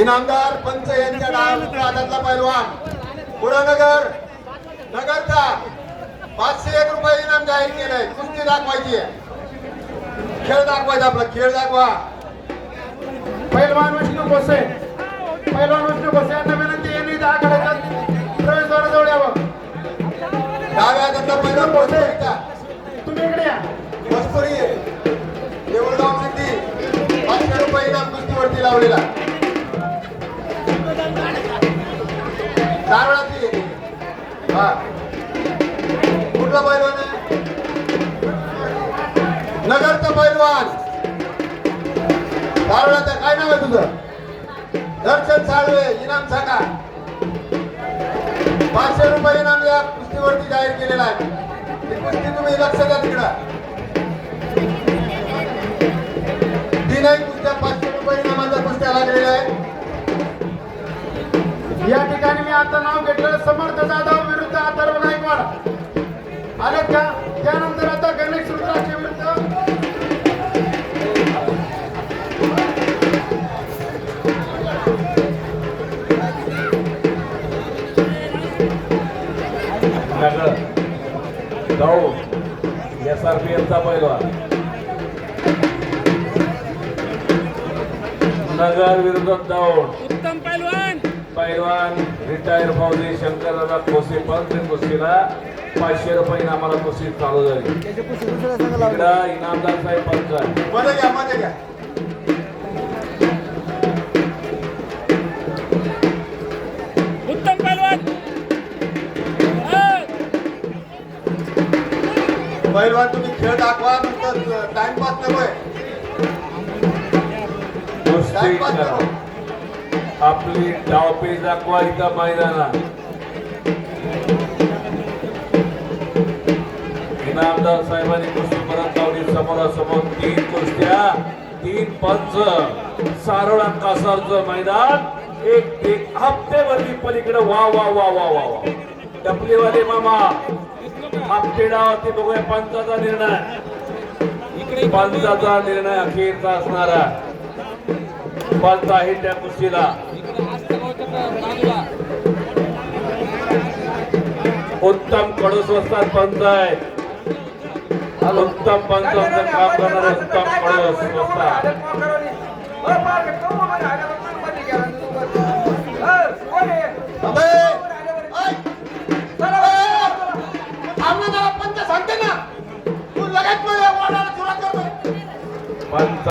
इनामदार पंच यांच्या डावाच्या हातातला पैलवान. पुरानगर नगरचा पाचशे एक रुपये इनाम जाहीर केलंय. कुस्ती दाखवायची खेळ दाखवायचा आपला खेळ दाखवा. पैलवान विष्णू कोसे पैलवान विष्णू कोसे यांना विनंती यांनी दहा गटाच्या प्रवेशद्वाराजवळ यावं. डाव्या हातातला पैलवान कोसे कुस्तीवरती लावलेला नारळाची हा. कुठला पैलवान आहे? नगरचा पैलवान. नारळाचा काय नाव आहे तुझं? दर्शन साळवे इनाम सांगा पाचशे रुपये इनाम या कुस्तीवरती जाहीर केलेला आहे. ती कुस्ती तुम्ही लक्ष द्या तिकडं. तीनही कुस्त्या पाचशे मी आता नाव घेतलेलं समर्थ जाधव विरुद्ध अथर्व गायकवाड. आलेत का? त्यानंतर आता गणेश रुद्राचे विरुद्ध. नगर जाऊ एस आर पी एफचा पैलवान नगर विरुद्ध दौड उत्तम पैलवान. पैलवान रिटायर फौजी शंकरदादा खोसे पंच कुस्तीला पाचशे रुपये इनामाला कुस्ती चालू झाली. इकडं इनामदार साहेब पंच पैलवान. पहिलवान तुम्ही खेळ दाखवा नंतर टाइमपास नकोय. कुस्ती टाइमपास नको आपली डावपेच दाखवा इथं मैदानात. इनामदार साहेबांनी कुस्ती परत लावली. समोरासमोर तीन कुस्त्या तीन पंच. सारोळा कासारचं मैदान. एक एक हप्तेवरती पलीकडे वा वा वा वा वा वा. टपलीवाले मामा हप्ते डावाती बघूया पंचाचा निर्णय. इकडे पंचाचा निर्णय अखेरचा असणारा पंच आहे त्या कुस्तीला. उत्तम कडूस वस्तात पंच आहे उत्तम पंचांचं काम करणारे उत्तम कडूस पंच पंच